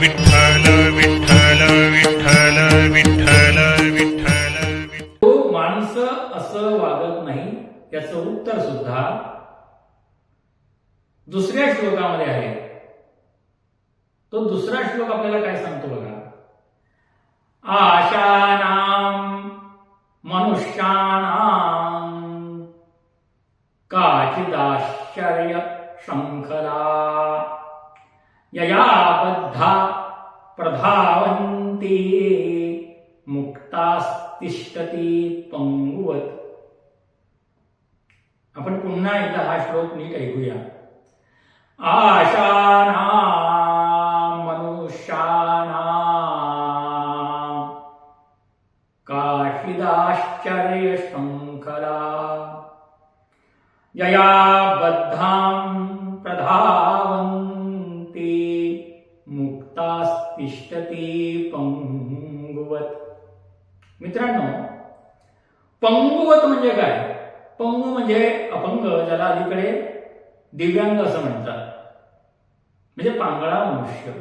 विठ्ठल विठ्ठल विठ्ठल विठ्ठल विठ्ठल तो माणसं असं वागत नाही याचं उत्तर सुद्धा दुसऱ्या श्लोकामध्ये आहे. तो दुसरा श्लोक आपल्याला काय सांगतो बघा? आशानाम मनुष्याणाम काचिदाश्चर्य शृंखला यया प्रधावन्ति मुक्तास्तिष्ठती पंगुवत आपण पुन्हा एकदा हा श्लोक नीट ऐकूया. आशाना मनुष्याना काशिदाश्चर्य शृंखला जया बद्धां प्रधा मुक्तास्तिष्ठती पंगुवत. मित्रांनो पंगुवत म्हणजे काय? पंगू म्हणजे अपंग ज्याला अलीकडे दिव्यांग असं म्हणतात. म्हणजे पांगळा मनुष्य.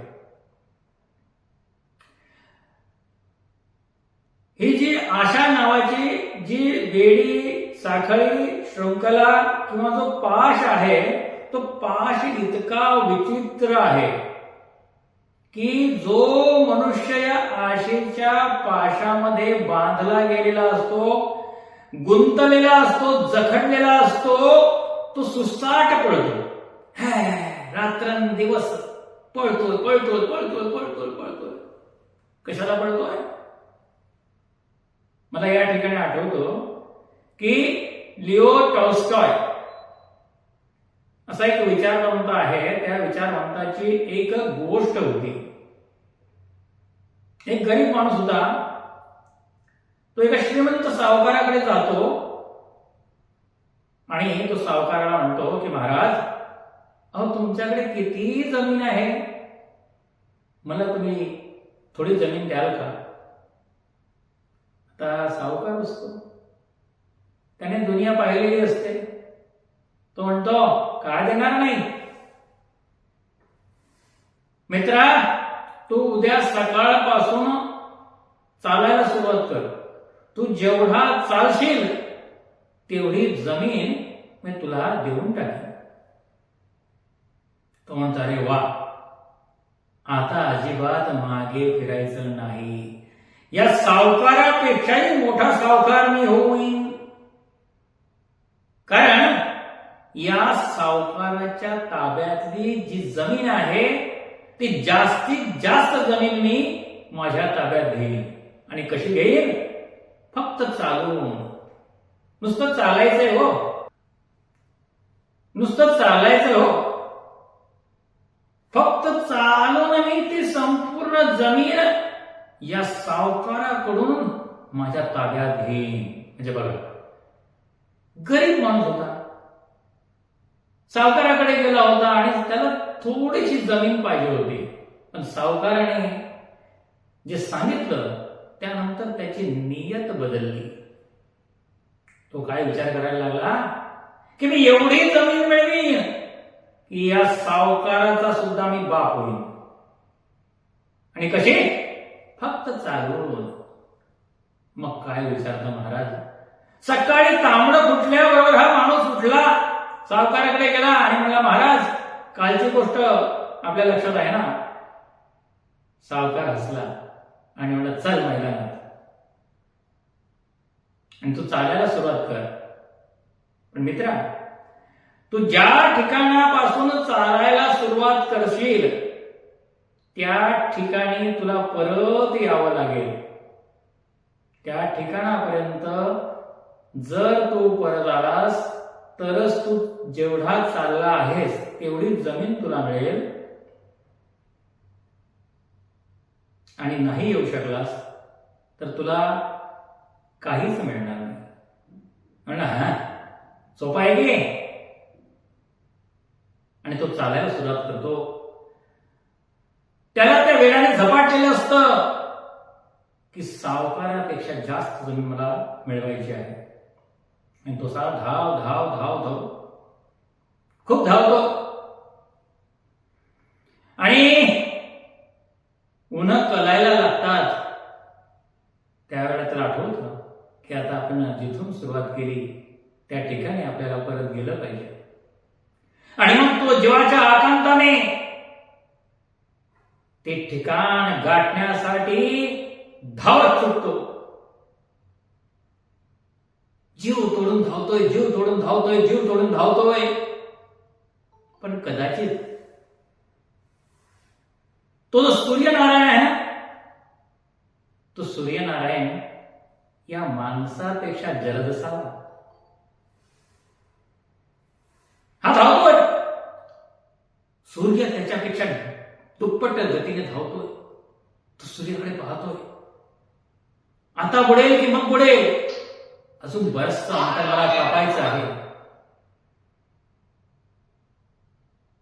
ही जी आशा नावाची जी वेडी साखळी शृंखला किंवा जो पाश आहे तो पाश इतका विचित्र आहे. की जो मनुष्य या आशेच्या पाशामध्ये बांधला गेलेला असतो गुंतलेला असतो जखडलेला असतो तो सुसाट पळतो. रात्रंदिवस पळतोय पळतोय पळतोय पळतोय पळतोय. कशाला पळतोय? मला या ठिकाणी आठवतो की लिओ टॉल्स्टॉय असा एक विचारवंत आहे त्या विचारवंताची एक गोष्ट होती. एक गरीब माणूस होता. तो एका श्रीमंत सावकाराकडे जातो आणि तो सावकाराला म्हणतो की महाराज अहो तुमच्याकडे किती जमीन आहे? मला तुम्ही थोडी जमीन द्याल का? आता सावकार असतो त्याने दुनिया पाहिलेली असते. तो म्हणतो का देणार नाही? मित्रा तू उद्या सकाळपासून चालायला सुरुवात कर. तू जेवढा चालशील तेवढी जमीन मी तुला देऊन टाकेन. तो म्हणतो अरे वा! आता अजिबात मागे फिरायचं नाही. या सावकारापेक्षाही मोठा सावकार मी होईन. कारण या सावकाराच्या ताब्यातली जी जमीन आहे ती जास्तीत जास्त जमीन मी माझ्या ताब्यात घेईन. आणि कशी घेईन? फक्त चालून नुसतं चालायचंय हो. नुसतं चालायचंय हो. फक्त चालून मी ती संपूर्ण जमीन या सावकाराकडून माझ्या ताब्यात घेईन. म्हणजे बघा गरीब माणूस होता. सावकाराकडे गेला होता आणि त्याला थोडीशी जमीन पाहिजे होती. पण सावकाराने जे सांगितलं त्यानंतर त्याची नियत बदलली. तो काय विचार करायला लागला? की मी एवढी जमीन मिळवीन की या सावकाराचा सुद्धा मी बाप होईन. आणि कशी? फक्त चालवून मग काय विचारलं महाराज? सकाळी तांबडं फुटल्याबरोबर हा माणूस उठला. सावकाराकडे गेला आणि म्हणला महाराज कालची गोष्ट आपल्या लक्षात आहे ना? सावकार हसला आणि म्हणला चल मैदानात. आणि तू चालायला सुरुवात कर. पण मित्रा तू ज्या ठिकाणापासून चालायला सुरुवात करशील त्या ठिकाणी तुला परत यावं लागेल. त्या ठिकाणापर्यंत जर तू परत आलास तरच तू जेवढा चालला आहेस तेवढी जमीन तुला मिळेल. आणि नाही येऊ शकलास तर तुला काहीच मिळणार नाही. म्हणणार हा सोपा आहे की आणि तो चालायला सुरुवात करतो. त्याला त्या वेळाने झपाटलेलं असतं की सावकारापेक्षा जास्त जमीन मला मिळवायची आहे. आणि तो सारा धाव धाव धाव धाव. खूप धावतो आणि उन्हा कलायला लागतात. त्यावेळेला तर आठवतं की आता आपण जिथून सुरुवात केली त्या ठिकाणी आपल्याला परत गेलं पाहिजे. आणि मग तो जीवाच्या आकांताने ते ठिकाण गाठण्यासाठी धावत सुटतो. जीव तोडून धावतोय जीव तोडून धावतोय जीव तोडून धावतोय. पण कदाचित तो जो सूर्यनारायण आहे ना तो सूर्यनारायण या माणसापेक्षा जलद असावा हा धावतोय. सूर्य त्याच्यापेक्षा दुप्पट गतीने धावतोय. तो सूर्याकडे पाहतोय. आता बुडेल की मग बुडेल? अजून बरचसं अंतर मला कापायचं आहे.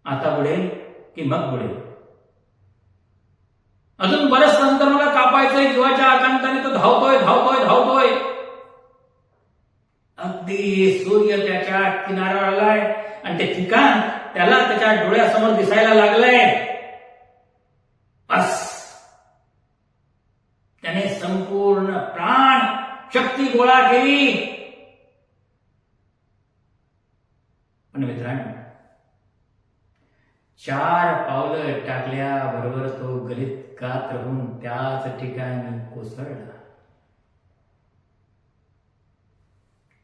आता बुडेल की मग बुडेल अजून बरंच अंतर मला कापायचंय जीवाच्या आकांताने तो धावतोय धावतोय धावतोय. अगदी सूर्य त्याच्या किनाऱ्यावर आलाय आणि ते ठिकाण त्याला त्याच्या डोळ्यासमोर दिसायला लागलंय. बस त्याने संपूर्ण प्राण शक्ती गोळा केली. पण मित्रांनो चार पावलं टाकल्याबरोबर तो गलित कात होऊन त्याच ठिकाणी कोसळला.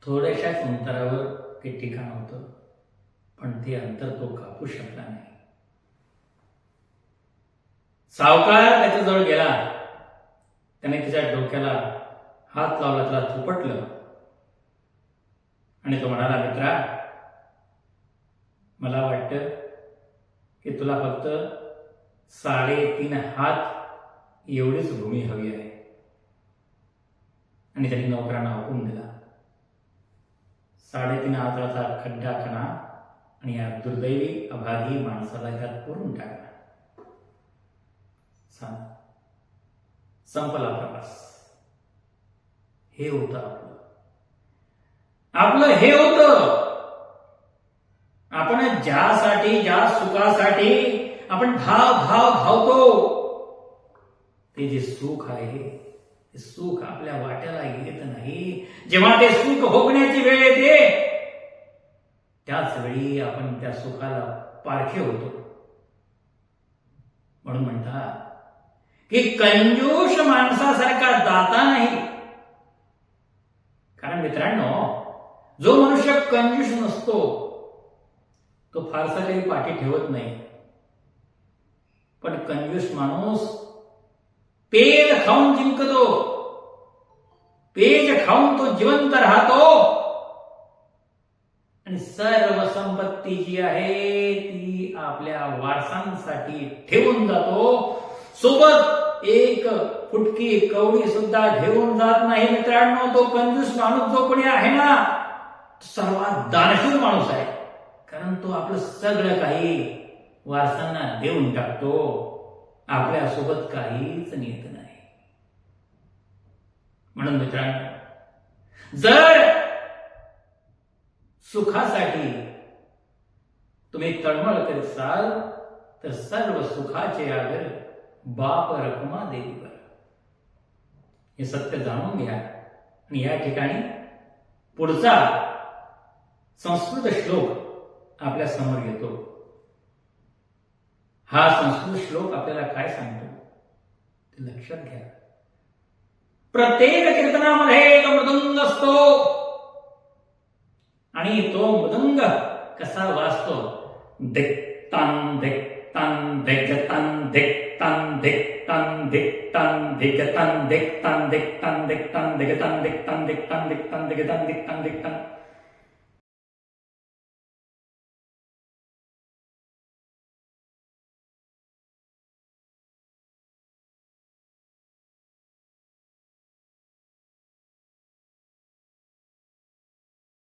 थोड्याशाच अंतरावर ते ठिकाण होतं पण ते अंतर तो कापू शकला नाही. सावकार त्याच्याजवळ गेला. त्याने त्याच्या डोक्याला हात लावला त्याला थोपटलं आणि तो म्हणाला मित्रा मला वाटतं की तुला फक्त साडेतीन हात एवढीच भूमी हवी आहे. आणि त्यांनी नोकरांना हुकूम दिला. साडेतीन हाताचा खड्डा खणा आणि या दुर्दैवी अभागी माणसाला त्यात पुरून टाकला सांग. संपला प्रवास. हे होतं आपलं. आपलं हे होतं. आपण ज्यासाठी ज्या सुखासाठी आपण धाव धाव धावतो ते जे सुख आहे ते सुख आपल्या वाट्याला येत नाही. जेव्हा ते सुख भोगण्याची वेळ येते त्याच वेळी आपण त्या सुखाला पारखे होतो. म्हणून म्हणतात की कंजूष माणसासारखा दाता नाही. कारण मित्रांनो जो मनुष्य कंजूष नसतो तो फारसा काही पाठी ठेवत नाही. पण कंजूस माणूस पेज खाऊन जिंकतो. पेज खाऊन तो जिवंत राहतो. आणि सर्व संपत्ती जी आहे ती आपल्या वारसांसाठी ठेवून जातो. सोबत एक फुटकी कवडी सुद्धा घेऊन जात नाही. मित्रांनो तो कंजूस माणूस जो कोणी आहे ना सर्वात दानशूर माणूस आहे. कारण तो आपलं सगळं काही वारसांना देऊन टाकतो. आपल्यासोबत काहीच नेत नाही. म्हणून मित्रांनो जर सुखासाठी तुम्ही तळमळ करीत असाल तर सर्व सुखाचे आगर बाप रखुमा देवीवर हे सत्य जाणून घ्या. आणि या ठिकाणी पुढचा संस्कृत श्लोक आपल्यासमोर येतो. हा संस्कृत श्लोक आपल्याला काय सांगतो? ते लक्षात घ्या. प्रत्येक कीर्तनामध्ये एक मृदंग असतो आणि तो मृदंग कसा वाजतो? दिक tan dig tan dig tan dig tan dig tan dig tan dig tan dig tan dig tan dig tan